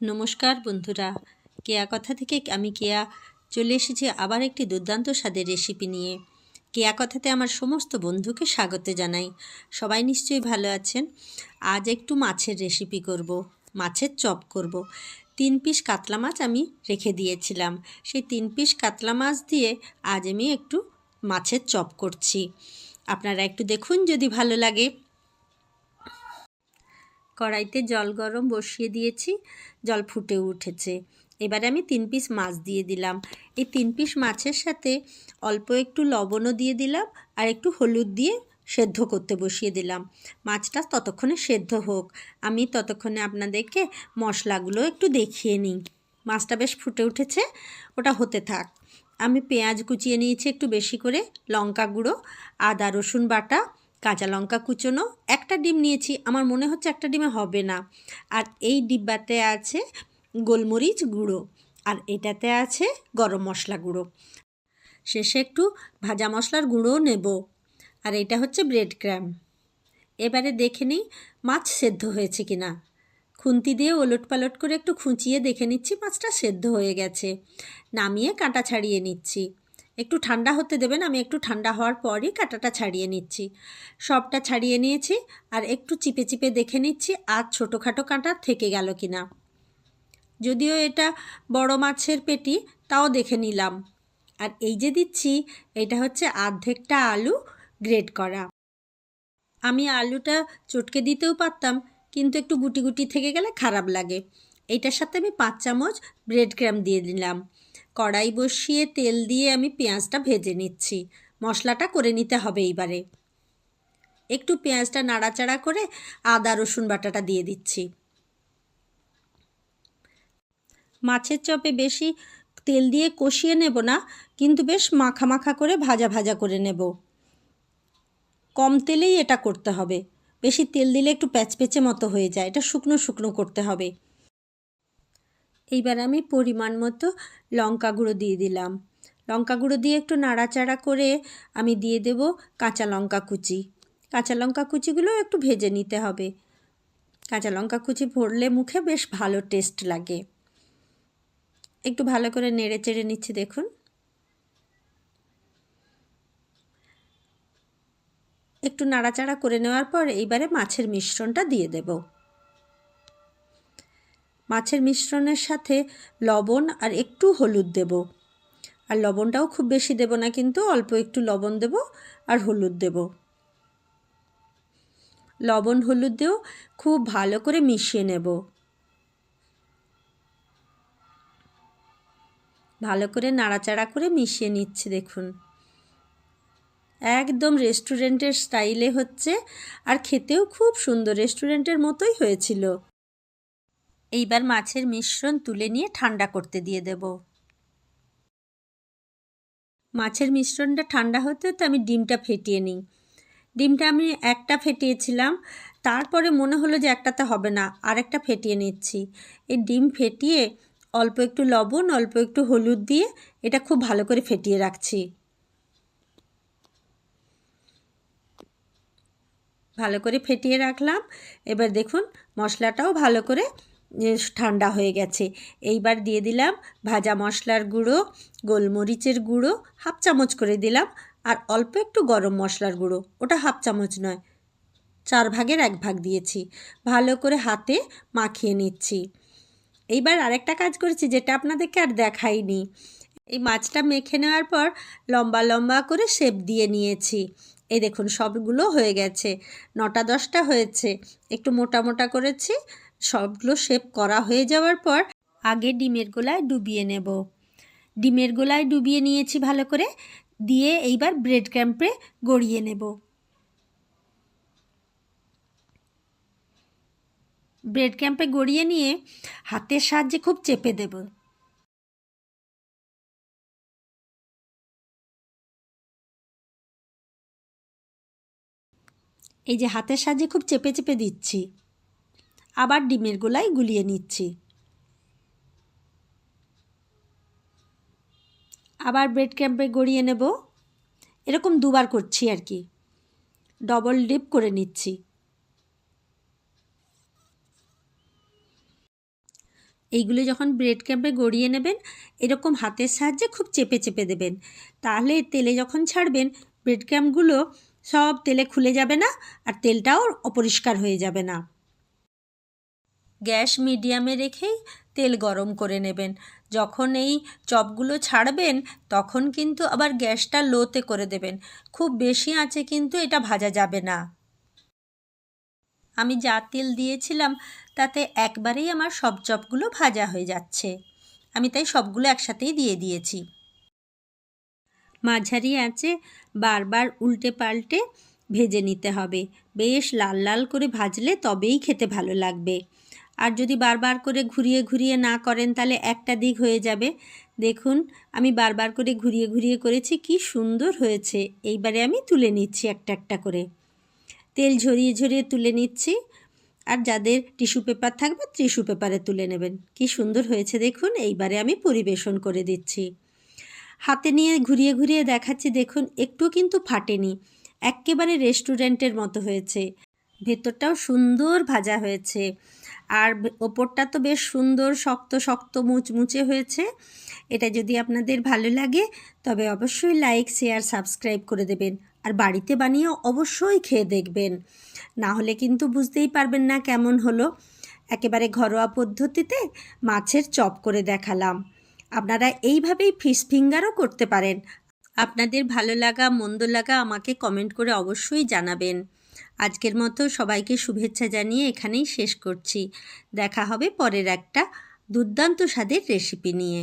নমস্কার বন্ধুরা। কেয়া কথা থেকে আমি কেয়া চলে এসেছি আবার একটি দুর্দান্ত স্বাদের রেসিপি নিয়ে। কেয়া কথাতে আমার সমস্ত বন্ধুকে স্বাগত জানাই। সবাই নিশ্চয়ই ভালো আছেন? আজ একটু মাছের রেসিপি করব, মাছের চপ করব। তিন পিস কাতলা মাছ আমি রেখে দিয়েছিলাম। সেই তিন পিস কাতলা মাছ দিয়ে আজ আমি একটু মাছের চপ করছি। আপনারা একটু দেখুন যদি ভালো লাগে। কড়াইতে জল গরম বসিয়ে দিয়েছি, জল ফুটে উঠেছে। এবারে আমি তিন পিস মাছ দিয়ে দিলাম। এই তিন পিস মাছের সাথে অল্প একটু লবণও দিয়ে দিলাম আর একটু হলুদ দিয়ে সেদ্ধ করতে বসিয়ে দিলাম। মাছটা ততক্ষণে সেদ্ধ হোক। আমি ততক্ষণে আপনাদেরকে মশলাগুলো একটু দেখিয়ে নিই। মাছটা বেশ ফুটে উঠেছে, ওটা হতে থাক। আমি পেঁয়াজ কুচিয়ে নিয়েছি একটু বেশি করে, লঙ্কা গুঁড়ো, আদা রসুন বাটা কাঁচা লঙ্কা কুচোনো, একটা ডিম নিয়েছি, আমার মনে হচ্ছে একটা ডিমে হবে না। আর এই ডিব্বাতে আছে গোলমরিচ গুঁড়ো, আর এটাতে আছে গরম মশলা গুঁড়ো। শেষে একটু ভাজা মশলার গুঁড়োও নেব, আর এটা হচ্ছে ব্রেড ক্র্যাম। এবারে দেখে নিই মাছ সেদ্ধ হয়েছে কি না খুন্তি দিয়ে ওলট পালট করে একটু খুঁচিয়ে দেখে নিচ্ছি মাছটা সেদ্ধ হয়ে গেছে। নামিয়ে কাঁটা ছাড়িয়ে নিচ্ছি। একটু ঠান্ডা হতে দেবেন, আমি একটু ঠান্ডা হওয়ার পরই কাঁটাটা ছাড়িয়ে নিচ্ছি। সবটা ছাড়িয়ে নিয়েছি আর একটু চিপে চিপে দেখে নিচ্ছি আর ছোটোখাটো কাঁটা থেকে গেল কি না যদিও এটা বড় মাছের পেটি, তাও দেখে নিলাম। আর এই যে দিচ্ছি, এটা হচ্ছে আর্ধেকটা আলু গ্রেড করা। আমি আলুটা চটকে দিতেও পারতাম, কিন্তু একটু গুটি গুটি থেকে গেলে খারাপ লাগে। এইটার সাথে আমি পাঁচ চামচ ব্রেড ক্র্যাম দিয়ে দিলাম। কড়াই বসিয়ে তেল দিয়ে আমি পেঁয়াজটা ভেজে নিচ্ছি। মশলাটা করে নিতে হবে এইবারে। একটু পেঁয়াজটা নাড়াচাড়া করে আদা, রসুন বাটাটা দিয়ে দিচ্ছি। মাছের চপে বেশি তেল দিয়ে কষিয়ে নেব না, কিন্তু বেশ মাখা মাখা করে ভাজা ভাজা করে নেব। কম তেলেই এটা করতে হবে। বেশি তেল দিলে একটু প্যাচপেচে মতো হয়ে যায়। এটা শুকনো শুকনো করতে হবে। এইবার আমি পরিমাণ মতো লঙ্কা গুঁড়ো দিয়ে দিলাম। লঙ্কা গুঁড়ো দিয়ে একটু নাড়াচাড়া করে আমি দিয়ে দেব কাঁচা লঙ্কা কুচি। কাঁচা লঙ্কা কুচিগুলো একটু ভেজে নিতে হবে। কাঁচা লঙ্কা কুচি ভরলে মুখে বেশ ভালো টেস্ট লাগে। একটু ভালো করে নেড়ে চেড়ে নিচ্ছি, দেখুন। একটু নাড়াচাড়া করে নেওয়ার পর এইবারে মাছের মিশ্রণটা দিয়ে দেব। মাছের মিশ্রণের সাথে লবণ আর একটু হলুদ দেব। আর লবণটাও খুব বেশি দেব না, কিন্তু অল্প একটু লবণ দেব আর হলুদ দেব। লবণ হলুদ দিয়েও খুব ভালো করে মিশিয়ে নেব। ভালো করে নাড়াচাড়া করে মিশিয়ে নিচ্ছে, দেখুন। একদম রেস্টুরেন্টের স্টাইলে হচ্ছে, আর খেতেও খুব সুন্দর, রেস্টুরেন্টের মতোই হয়েছিল। এইবার মাছের মিশ্রণ তুলে নিয়ে ঠান্ডা করতে দিয়ে দেব। মাছের মিশ্রণটা ঠান্ডা হতে হতে আমি ডিমটা ফেটিয়ে নিই। ডিমটা আমি একটা ফেটিয়েছিলাম, তারপরে মনে হলো যে একটাতে হবে না, আরেকটা ফেটিয়ে নিচ্ছি। এই ডিম ফেটিয়ে অল্প একটু লবণ, অল্প একটু হলুদ দিয়ে এটা খুব ভালো করে ফেটিয়ে রাখছি। ভালো করে ফেটিয়ে রাখলাম। এবার দেখুন, মশলাটাও ভালো করে ঠান্ডা হয়ে গেছে। এইবার দিয়ে দিলাম ভাজা মশলার গুঁড়ো, গোলমরিচের গুঁড়ো, হাফ চামচ করে দিলাম, আর অল্প একটু গরম মশলার গুঁড়ো। ওটা হাফ চামচ নয়, চার ভাগের এক ভাগ দিয়েছি। ভালো করে হাতে মাখিয়ে নিচ্ছি। এইবার আরেকটা কাজ করেছি, যেটা আপনাদেরকে আর দেখাইনি। এই মাছটা মেখে নেওয়ার পর লম্বা লম্বা করে শেপ দিয়ে নিয়েছি। এই দেখুন, সবগুলো হয়ে গেছে, নটা দশটা হয়েছে। একটু মোটা মোটা করেছি সবগুলো শেপ করা হয়ে যাওয়ার পর আগে ডিমের গোলায় ডুবিয়ে নেব। ডিমের গোলায় ডুবিয়ে নিয়েছি ভালো করে, দিয়ে এইবার ব্রেড ক্যাম্পে গড়িয়ে নেব। ব্রেড ক্যাম্পে গড়িয়ে নিয়ে হাতের সাহায্যে খুব চেপে দেব। এই যে হাতের সাহায্যে খুব চেপে চেপে দিচ্ছি। আবার ডিমের গোলায় গুলিয়ে নিচ্ছি। আবার ব্রেড ক্যাম্পে গড়িয়ে নেব। এরকম দুবার করছি আর কি। ডবল ডিপ করে নিচ্ছি। এইগুলো যখন ব্রেড ক্যাম্পে গড়িয়ে নেবেন, এরকম হাতের সাহায্যে খুব চেপে চেপে দেবেন। তাহলে তেলে যখন ছাড়বেন ব্রেড ক্যাম্পগুলো সব তেলে খুলে যাবে না আর তেলটাও অপরিষ্কার হয়ে যাবে না। গ্যাস মিডিয়ামে রেখেই তেল গরম করে নেবেন। যখন এই চপগুলো ছাড়বেন, তখন কিন্তু আবার গ্যাসটা লোতে করে দেবেন। খুব বেশি আঁচে কিন্তু এটা ভাজা যাবে না। আমি যা তেল দিয়েছিলাম, তাতে একবারেই আমার সব চপগুলো ভাজা হয়ে যাচ্ছে। আমি তাই সবগুলো একসাথেই দিয়ে দিয়েছি। মাঝারি আঁচে বারবার উল্টে পাল্টে ভেজে নিতে হবে। বেশ লাল লাল করে ভাজলে তবেই খেতে ভালো লাগবে। আর যদি বারবার করে ঘুরিয়ে ঘুরিয়ে না করেন, তাহলে একটা দিক হয়ে যাবে। দেখুন, আমি বারবার করে ঘুরিয়ে ঘুরিয়ে করেছি, কি সুন্দর হয়েছে। এইবারে আমি তুলে নিচ্ছি একটা একটা করে। তেল ঝরিয়ে ঝরিয়ে তুলে নিচ্ছি। আর যাদের টিস্যু পেপার থাকবে, টিস্যু পেপারে তুলে নেবেন। কি সুন্দর হয়েছে, দেখুন। এইবারে আমি পরিবেশন করে দিচ্ছি। হাতে নিয়ে ঘুরিয়ে ঘুরিয়ে দেখাচ্ছি, দেখুন, একটু কিন্তু ফাটেনি। একেবারে রেস্টুরেন্টের মতো হয়েছে। ভেতরটাও সুন্দর ভাজা হয়েছে। আর ওপরটা তো বেশ সুন্দর, শক্ত শক্ত মুচমুচে হয়েছে। এটা যদি আপনাদের ভালো লাগে, তবে অবশ্যই লাইক শেয়ার সাবস্ক্রাইব করে দেবেন। আর বাড়িতে বানিয়ে অবশ্যই খেয়ে দেখবেন। না হলে কিন্তু বুঝতেই পারবেন না কেমন হলো। একেবারে ঘরোয়া পদ্ধতিতে মাছের চপ করে দেখালাম। আপনারা এইভাবেই ফিশ ফিঙ্গারও করতে পারেন। আপনাদের ভালো লাগা, মন্দ লাগা আমাকে কমেন্ট করে অবশ্যই জানাবেন। আজকের মতো সবাইকে শুভেচ্ছা জানিয়ে এখানেই শেষ করছি। দেখা হবে পরের একটা দুর্দান্ত স্বাদের রেসিপি নিয়ে।